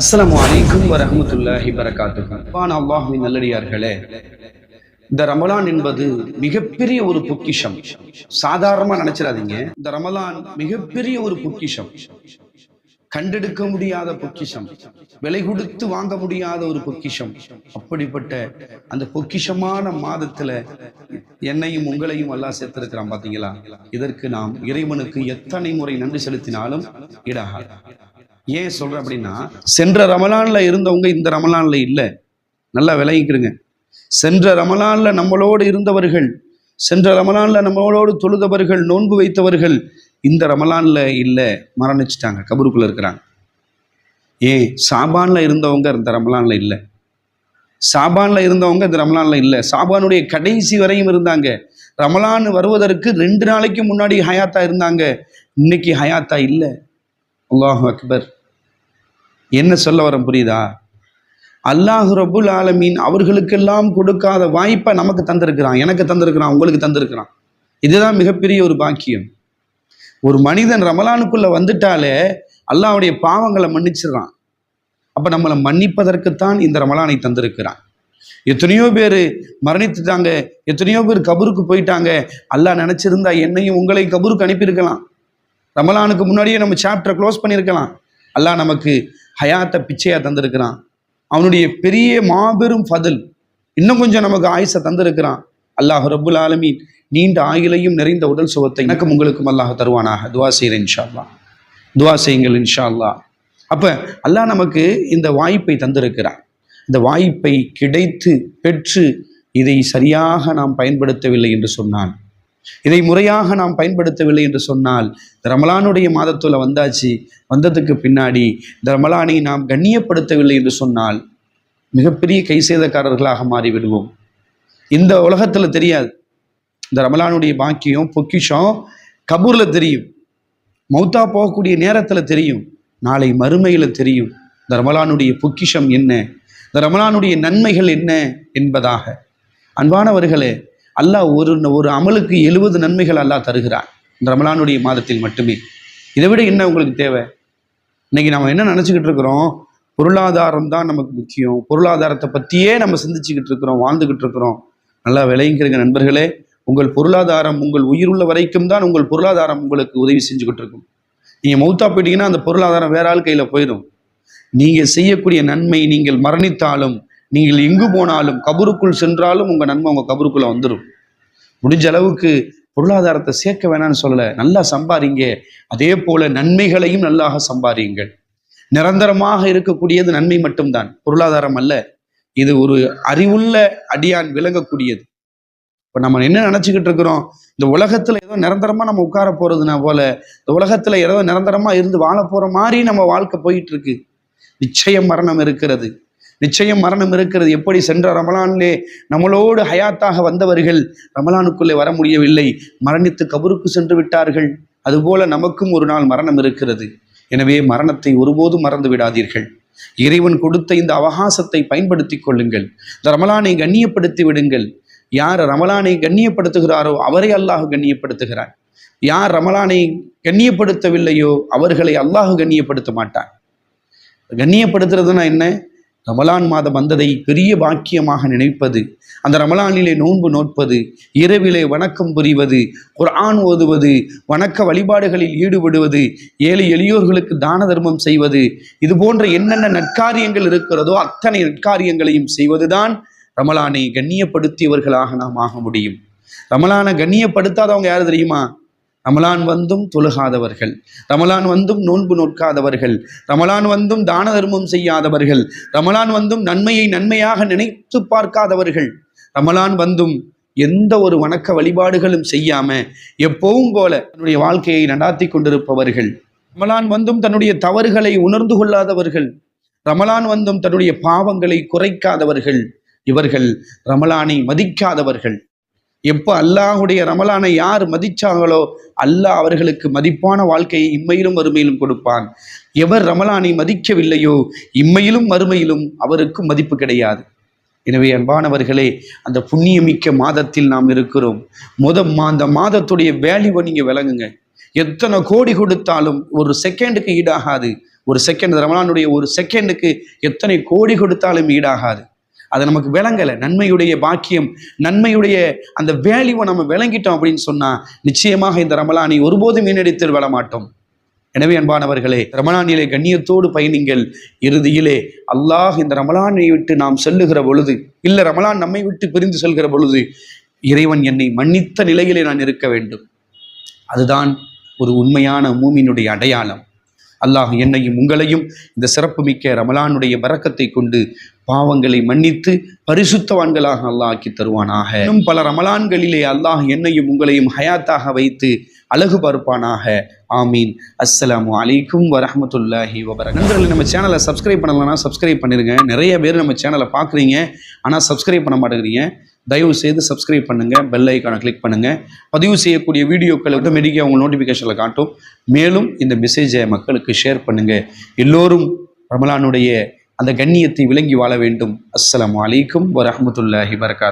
அஸ்லாம் அலைக்கும் வரமத்துல்லாஹி வரகாத்துஹு. அன்பான அல்லாஹ்வின் நல்லடியார்களே இந்த ரமலான் என்பது மிகப்பெரிய ஒரு பொக்கிஷம். சாதாரணமா நினைச்சிடாதீங்க. இந்த ரமலான் மிகப்பெரிய ஒரு பொக்கிஷம். கண்டெடுக்க முடியாத பொக்கிஷம். விலை கொடுத்து வாங்க முடியாத ஒரு பொக்கிஷம். அப்படிப்பட்ட அந்த பொக்கிஷமான மாதத்துல என்னையும் உங்களையும் எல்லாம் சேர்த்திருக்கிறான் பாத்தீங்களா? இதற்கு நாம் இறைவனுக்கு எத்தனை முறை நன்றி செலுத்தினாலும் இடாகாது ஏன் சொல்றேன் அப்படின்னா சென்ற ரமலான்ல இருந்தவங்க இந்த ரமலான்ல இல்லை. நல்லா விளங்கிக்கிறங்க சென்ற ரமலான்ல நம்மளோடு இருந்தவர்கள் சென்ற ரமலான்ல நம்மளோடு தொழுதவர்கள் நோன்பு வைத்தவர்கள் இந்த ரமலான்ல இல்லை. மரணிச்சிட்டாங்க கபருக்குள்ள இருக்கிறாங்க. ஏன்? சாபான்ல இருந்தவங்க இந்த ரமலான்ல இல்லை. சாபான்ல இருந்தவங்க இந்த ரமலான்ல இல்லை. சாபானுடைய கடைசி வரையும் இருந்தாங்க. ரமலான் வருவதற்கு ரெண்டு நாளைக்கு முன்னாடி ஹயாத்தா இருந்தாங்க. இன்னைக்கு ஹயாத்தா இல்லை. அல்லாஹ் அக்பர். என்ன சொல்ல வர புரியுதா? அல்லாஹ் ரபுல் ஆலமீன் அவர்களுக்கெல்லாம் கொடுக்காத வாய்ப்பை நமக்கு தந்திருக்கிறான் எனக்கு தந்திருக்கிறான் உங்களுக்கு தந்திருக்கிறான். இதுதான் மிகப்பெரிய ஒரு பாக்கியம். ஒரு மனிதன் ரமலானுக்குள்ள வந்துட்டாலே அல்லாவுடைய பாவங்களை மன்னிச்சிடுறான். அப்ப நம்மளை மன்னிப்பதற்குத்தான் இந்த ரமலானை தந்திருக்கிறான். எத்தனையோ பேர் மரணித்துட்டாங்க எத்தனையோ பேர் கபருக்கு போயிட்டாங்க. அல்லாஹ் நினைச்சிருந்தா என்னையும் உங்களை கபருக்கு அனுப்பியிருக்கலாம். ரமலானுக்கு முன்னாடியே நம்ம சாப்டரை க்ளோஸ் பண்ணியிருக்கலாம். அல்லாஹ் நமக்கு ஹயாத்தை பிச்சையாக தந்திருக்கிறான். அவனுடைய பெரிய மாபெரும் ஃபதில் இன்னும் கொஞ்சம் நமக்கு ஆயுசை தந்திருக்கிறான். அல்லாஹ் ரபுல் ஆலமீன் நீண்ட ஆயுளையும் நிறைந்த உடல் சுகத்தை எனக்கும் உங்களுக்கும் அல்லாஹ் தருவானாக. துவா செய்கிறேன் இன்ஷா அல்லா துவா செய்யுங்கள் இன்ஷா அல்லாஹ் அப்போ அல்லாஹ் நமக்கு இந்த வாய்ப்பை தந்திருக்கிறான். இந்த வாய்ப்பை கிடைத்து பெற்று இதை சரியாக நாம் பயன்படுத்தவில்லை என்று சொன்னான் இதை முறையாக நாம் பயன்படுத்தவில்லை என்று சொன்னால் இந்த ரமலானுடைய மாதத்துல வந்தாச்சு வந்ததுக்கு பின்னாடி இந்த ரமலானை நாம் கண்ணியப்படுத்தவில்லை என்று சொன்னால் மிகப்பெரிய கை செய்தக்காரர்களாக மாறிவிடுவோம். இந்த உலகத்துல தெரியாது. இந்த ரமலானுடைய பாக்கியம் பொக்கிஷம் கபூர்ல தெரியும். மௌத்தா போகக்கூடிய நேரத்துல தெரியும். நாளை மறுமையில தெரியும். இந்த ரமலானுடைய பொக்கிஷம் என்ன? இந்த ரமலானுடைய நன்மைகள் என்ன என்பதாக. அன்பானவர்களே அல்லாஹ் ஒரு ஒரு அமலுக்கு எழுபது நன்மைகள் அல்லாஹ் தருகிறான். இந்த ரமலானுடைய மாதத்தில் மட்டுமே. இதை விட என்ன உங்களுக்கு தேவை? இன்னைக்கு நம்ம என்ன நினச்சிக்கிட்டு இருக்கிறோம்? பொருளாதாரம் தான் நமக்கு முக்கியம். பொருளாதாரத்தை பற்றியே நம்ம சிந்திச்சுக்கிட்டு இருக்கிறோம் வாழ்ந்துக்கிட்டு இருக்கிறோம். நல்லா விளையுங்கிறங்க நண்பர்களே. உங்கள் பொருளாதாரம் உங்கள் உயிருள்ள வரைக்கும் தான் உங்கள் பொருளாதாரம் உங்களுக்கு உதவி செஞ்சுக்கிட்டு இருக்கும். நீங்கள் மௌத்தா போயிட்டீங்கன்னா அந்த பொருளாதாரம் வேற ஆள் கையில் போயிடும். நீங்கள் செய்யக்கூடிய நன்மை நீங்கள் மரணித்தாலும் நீங்கள் எங்கு போனாலும் கபருக்குள் சென்றாலும் உங்கள் நன்மை உங்கள் கபருக்குள்ளே வந்துடும் முடிஞ்ச அளவுக்கு பொருளாதாரத்தை சேர்க்க வேணாம்னு சொல்லலை. நல்லா சம்பாதிங்க. அதே போல நன்மைகளையும் நல்லாக சம்பாதியுங்கள். நிரந்தரமாக இருக்கக்கூடியது நன்மை மட்டும்தான். பொருளாதாரம் அல்ல. இது ஒரு அறிவுள்ள அடியான் விளங்கக்கூடியது. இப்போ நம்ம என்ன நினச்சிக்கிட்டு இருக்கிறோம்? இந்த உலகத்தில் ஏதோ நிரந்தரமாக நம்ம உட்கார போகிறதுனா போல இந்த உலகத்தில் ஏதோ நிரந்தரமாக இருந்து வாழ போகிற மாதிரி நம்ம வாழ்க்கை போயிட்டு இருக்கு. நிச்சயம் மரணம் இருக்கிறது. நிச்சயம் மரணம் இருக்கிறது. எப்படி சென்ற ரமலானிலே நம்மளோடு ஹயாத்தாக வந்தவர்கள் ரமலானுக்குள்ளே வர முடியவில்லை. மரணித்து கபருக்கு சென்று விட்டார்கள். அதுபோல நமக்கும் ஒரு நாள் மரணம் இருக்கிறது. எனவே மரணத்தை ஒருபோதும் மறந்து விடாதீர்கள். இறைவன் கொடுத்த இந்த அவகாசத்தை பயன்படுத்தி கொள்ளுங்கள். இந்த ரமலானை கண்ணியப்படுத்தி விடுங்கள். யார் ரமலானை கண்ணியப்படுத்துகிறாரோ அவரை அல்லாஹ் கண்ணியப்படுத்துகிறார் யார் ரமலானை கண்ணியப்படுத்தவில்லையோ அவர்களை அல்லாஹ் கண்ணியப்படுத்த மாட்டான். கண்ணியப்படுத்துறதுனா என்ன? ரமலான் மாதம் வந்ததை பெரிய பாக்கியமாக நினைப்பது அந்த ரமலானிலே நோன்பு நோட்பது இரவிலே வணக்கம் புரிவது குர்ஆன் ஓதுவது வணக்க வழிபாடுகளில் ஈடுபடுவது ஏழை எளியோர்களுக்கு தான தர்மம் செய்வது இது போன்ற என்னென்ன நற்காரியங்கள் இருக்கிறதோ அத்தனை நற்காரியங்களையும் செய்வதுதான் ரமலானை கண்ணியப்படுத்தியவர்களாக நாம் ஆக முடியும். ரமலானை கண்ணியப்படுத்தாதவங்க யார் தெரியுமா? ரமலான் வந்தும் தொழுகாதவர்கள். ரமலான் வந்தும் நோன்பு நோக்காதவர்கள் ரமலான் வந்தும் தான தர்மம் செய்யாதவர்கள். ரமலான் வந்தும் நன்மையை நன்மையாக நினைத்து பார்க்காதவர்கள். ரமலான் வந்தும் எந்த ஒரு வணக்க வழிபாடுகளும் செய்யாம எப்பவும் போல தன்னுடைய வாழ்க்கையை நடாத்தி கொண்டிருப்பவர்கள். ரமலான் வந்தும் தன்னுடைய தவறுகளை உணர்ந்து கொள்ளாதவர்கள். ரமலான் வந்தும் தன்னுடைய பாவங்களை குறைக்காதவர்கள். இவர்கள் ரமலானை மதிக்காதவர்கள். எப்போ அல்லாஹுடைய ரமலானை யார் மதிச்சாங்களோ அல்லாஹ் அவர்களுக்கு மதிப்பான வாழ்க்கையை இம்மையிலும் மறுமையிலும் கொடுப்பான். எவர் ரமலானை மதிக்கவில்லையோ இம்மையிலும் மறுமையிலும் அவருக்கும் மதிப்பு கிடையாது. எனவே அன்பானவர்களே அந்த புண்ணியமிக்க மாதத்தில் நாம் இருக்கிறோம். முத மா அந்த மாதத்துடைய வேல்யூவை நீங்கள் விளங்குங்க. எத்தனை கோடி கொடுத்தாலும் ஒரு செகண்டுக்கு ஈடாகாது. ஒரு செகண்ட் ரமலானுடைய ஒரு செகண்டுக்கு எத்தனை கோடி கொடுத்தாலும் ஈடாகாது. அது நமக்கு விளங்கலை. நன்மையுடைய பாக்கியம் நன்மையுடைய அந்த வேல்யூவை நம்ம விளங்கிட்டோம் அப்படின்னு சொன்னால் நிச்சயமாக இந்த ரமலானை ஒருபோதும் வீணடித்து விட மாட்டோம் எனவே அன்பானவர்களே ரமலானிலே கண்ணியத்தோடு பயணிங்கள். இறுதியிலே அல்லாஹ் இந்த ரமலானை விட்டு நாம் செல்லுகிற பொழுது இல்லை ரமலான் நம்மை விட்டு பிரிந்து செல்கிற பொழுது இறைவன் என்னை மன்னித்த நிலையிலே நான் இருக்க வேண்டும். அதுதான் ஒரு உண்மையான மூமினுடைய அடையாளம். அல்லாஹ் என்னையும் உங்களையும் இந்த சிறப்புமிக்க ரமலானுடைய பறக்கத்தை கொண்டு பாவங்களை மன்னித்து பரிசுத்தவான்களாக அல்லாஹ் ஆக்கி தருவானாக. இன்னும் பல ரமலான்களிலே அல்லாஹ் என்னையும் உங்களையும் ஹயாத்தாக வைத்து அழகு பார்ப்பானாக. ஆமீன். அஸ்ஸலாமு அலைக்கும் வரமத்துல்லாஹி வபரக் நண்பர்களே நம்ம சேனலை சப்ஸ்கிரைப் பண்ணலன்னா சப்ஸ்கிரைப் பண்ணிருங்க. நிறைய பேர் நம்ம சேனலை பார்க்குறீங்க. ஆனால் சப்ஸ்கிரைப் பண்ண மாட்டேங்கிறீங்க. தயவு செய்து சப்ஸ்கிரைப் பண்ணுங்கள் பெல் ஐக்கானை கிளிக் பண்ணுங்கள் பதிவு செய்யக்கூடிய வீடியோக்கள் ஆட்டோமேட்டிக்காக உங்கள் நோட்டிஃபிகேஷனில் காட்டும். மேலும் இந்த மெசேஜை மக்களுக்கு ஷேர் பண்ணுங்கள் எல்லோரும் ரமலானுடைய அந்த கண்ணியத்தை விளங்கி வாழ வேண்டும். அஸ்லாம் அலைக்கும் வரமத்துல்லாஹி வரகாத்